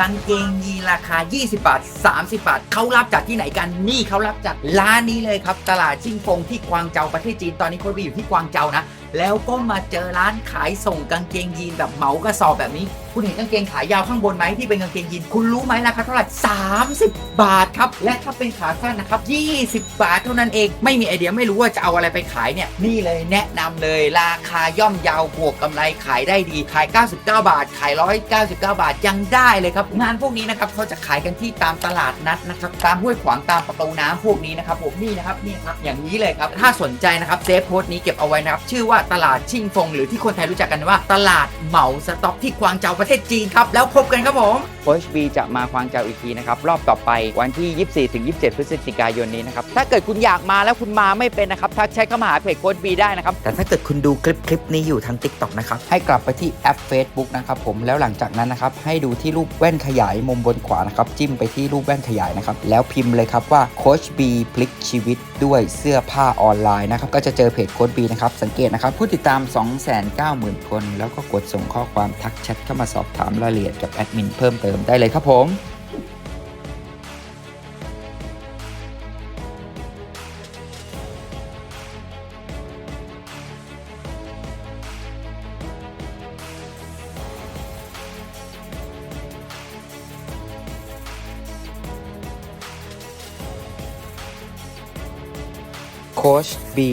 กางเกงยีราคา 20 บาท 30 บาท เขารับจากที่ไหนกัน นี่เขารับจากร้านนี้เลยครับ ตลาดชิงฟงที่กวางเจาประเทศจีน ตอนนี้คนไปอยู่ที่กวางเจานะ แล้วก็มาเจอร้านขายส่งกางเกงยีนแบบเหมากระสอบแบบนี้ คุณเห็นกางเกงขายาวข้างบนไหมที่เป็นกางเกงยีนคุณรู้ไหมราคาเท่าไหร่30 บาทครับ และถ้าเป็นขาสั้นนะครับ 20 บาทเท่านั้นเองไม่มีไอเดียไม่รู้ว่าจะเอาอะไรไปขายเนี่ยนี่เลยแนะนำเลย ราคาย่อมยาวบวกกำไรขายได้ดีขาย 99 บาท ขาย 199 บาทยังได้เลยครับ งานพวกนี้นะครับเขาจะขายกันที่ตามตลาดนัดนะครับตามห้วยขวางตามประตูน้ำพวกนี้นะครับผมนี่นะครับนี่ครับอย่างนี้เลยครับถ้าสนใจนะครับเซฟโพสต์นี้เก็บเอาไว้นะครับชื่อว่าตลาดชิงฟง หรือที่คนไทยรู้จักกันว่า ตลาดเหมาสต็อกที่กวางเจาประเทศจีนครับ แล้วพบกันครับผมโค้ชบีจะมาควางเจาอีกทีนะครับ รอบต่อไปวันที่ 24ถึง27 พฤศจิกายนนี้นะครับ ถ้าเกิดคุณอยากมาแล้วคุณมาไม่เป็นนะครับทักแชทเข้ามาหาเพจโค้ชบีได้นะครับ แต่ถ้าเกิดคุณดูคลิปคลิปนี้อยู่ทาง TikTok นะครับ ให้กลับไปที่แอป Facebook นะครับผมแล้วหลังจากนั้นนะครับให้ดูที่รูปแว่นขยายมุมบนขวานะครับจิ้มไปที่รูปแว่นขยายนะครับแล้วพิมพ์เลยครับว่าโค้ชบีพลิกชีวิตด้วยเสื้อผ้าออนไลน์นะครับก็จะเจอเพจโค้ชบีนะครับสังเกตนะครับผู้ติดตาม 290,000 คน แล้วก็กดส่งข้อความทักแชทเข้ามาสอบถามรายละเอียดกับแอดมินเพิ่มเติมได้เลยครับผมโค้ชบี